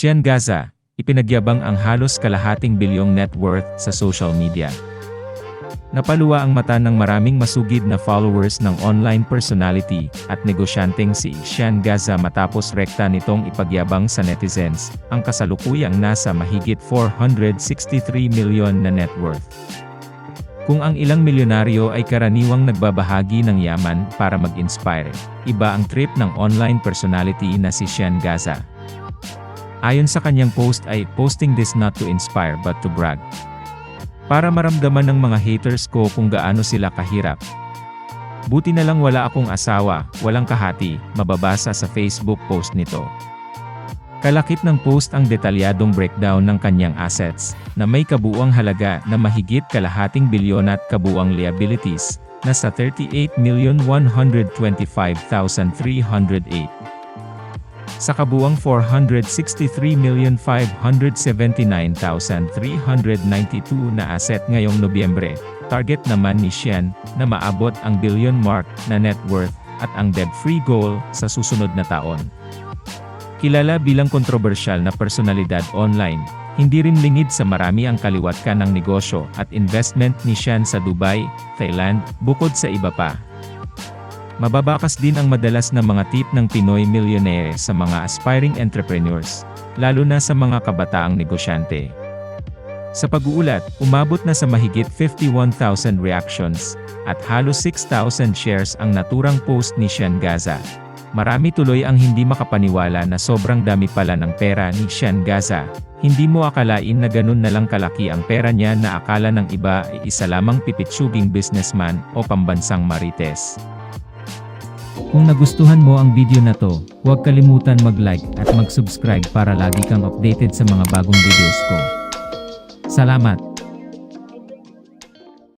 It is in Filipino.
Xian Gaza, ipinagyabang ang halos kalahating bilyong net worth sa social media. Napaluwa ang mata ng maraming masugid na followers ng online personality at negosyanteng si Xian Gaza matapos rekta nitong ipagyabang sa netizens, ang kasalukuyang nasa mahigit 463 milyon na net worth. Kung ang ilang milyonaryo ay karaniwang nagbabahagi ng yaman para mag-inspire, iba ang trip ng online personality na si Xian Gaza. Ayon sa kanyang post ay, posting this not to inspire but to brag. Para maramdaman ng mga haters ko kung gaano sila kahirap. Buti na lang wala akong asawa, walang kahati, mababasa sa Facebook post nito. Kalakip ng post ang detalyadong breakdown ng kanyang assets, na may kabuuang halaga na mahigit kalahating bilyon at kabuuang liabilities, na sa 38,125,308 sa kabuang 463,579,392 na asset ngayong Nobyembre. Target naman ni Xian na maabot ang billion mark na net worth at ang debt-free goal sa susunod na taon. Kilala bilang kontrobersyal na personalidad online, hindi rin lingid sa marami ang kaliwatkan ng negosyo at investment ni Xian sa Dubai, Thailand, bukod sa iba pa. Mababakas din ang madalas na mga tip ng Pinoy millionaire sa mga aspiring entrepreneurs, lalo na sa mga kabataang negosyante. Sa pag-uulat, umabot na sa mahigit 51,000 reactions, at halos 6,000 shares ang naturang post ni Sean Gaza. Marami tuloy ang hindi makapaniwala na sobrang dami pala ng pera ni Sean Gaza. Hindi mo akalain na ganun na lang kalaki ang pera niya na akala ng iba ay isa lamang pipitsuging businessman o pambansang marites. Kung nagustuhan mo ang video na to, huwag kalimutan mag-like at mag-subscribe para lagi kang updated sa mga bagong videos ko. Salamat!